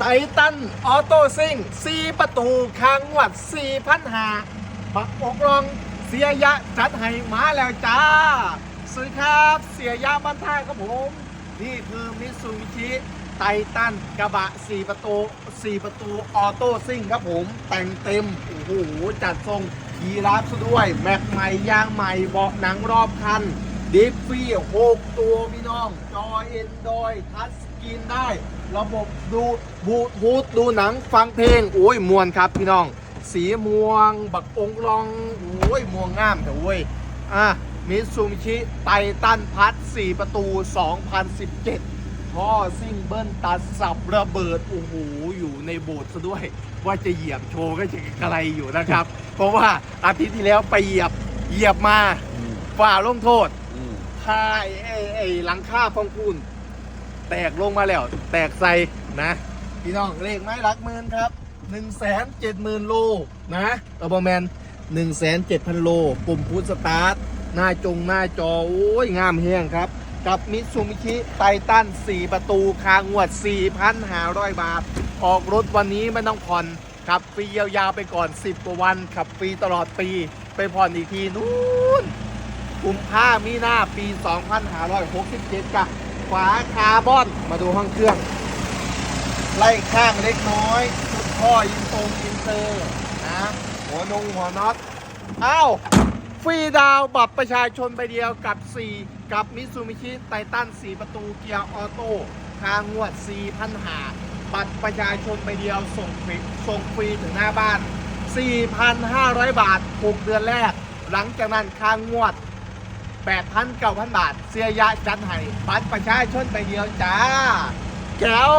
ไททันออโต้ซิ่ง4ประตูคางงวด4,000หาบักอกรองเสียยะจัดให้มาแล้วจ้าสวัสดีครับเสียยะบ้านท่าครับผม นี่คือมิตซูบิชิไททันกระบะ4ประตู4ประตูออโต้ซิ่งครับผม แต่งเต็ม โอ้โห จัดทรงยีราฟซะด้วย แม็กใหม่ยางใหม่เบาะหนังรอบคันดิฟฟี่หกตัวพี่น้อง จอเอ็นดอยทัชสกรีนได้ ระบบดูบลูทูธดูหนังฟังเพลงโอ้ยมวนครับพี่น้อง สีม่วง บักองค์รองโอ้ยม่วงงามแต่โอ้ยอะมิตซูมิชิไททันพัด4ประตู 2017 ท่อซิ่งเบิ้ลตัดสับระเบิด โอ้โห อยู่ในโบสถ์ซะด้วย ว่าจะเหยียบโชว์ก็จะกระไรอยู่นะครับ เพราะว่าอาทิตย์ที่แล้วไปเหยียบเหยียบมาฝ่าลงโทษค่าไอ้ไอ้ไอ้หลังค่าฟองคูน แตกลงมาแล้ว แตกใส่นะ พี่น้องเลขไม้หลักหมื่นครับ1นึ่งแสนเจ็ดหมื่นโลนะเออบอแมน1นึ่งแสนเจ็ดพันโลปุ่มพุทสตาร์ทหน้าจงหน้าจอ โอ้ย งามแห้งครับ กับมิตซูมิชิไททัน4 ประตูคางวด 4,500 บาท ออกรถวันนี้ไม่ต้องผ่อนขับฟรียาวๆไปก่อน 10 กว่าวัน ขับฟรีตลอดปี ไปผ่อนอีกทีนู้นกุมภามีนาปี 2567กะ ฝาคาร์บอน มาดูห้องเครื่อง ไล่ข้างเล็กน้อยชุดท่ออินตรงอินเตอร์นะหัวนงหัวน็อตอ้าวฟรีดาวบัตรประชาชนใบเดียวกับ 4 กับมิซูมิชิไททัน4 ประตูเกียร์ออโต้ทางงวด 4,000หาบัตรประชาชนใบเดียวส่งฟรีส่งฟรีถึงหน้าบ้าน 4,500 บาท 6 เดือนแรก หลังจากนั้นค่างวด 8,000 9,000 บาท เสียยะจันไห้บัตรประชาชนไปเดียวจ้าแก้ว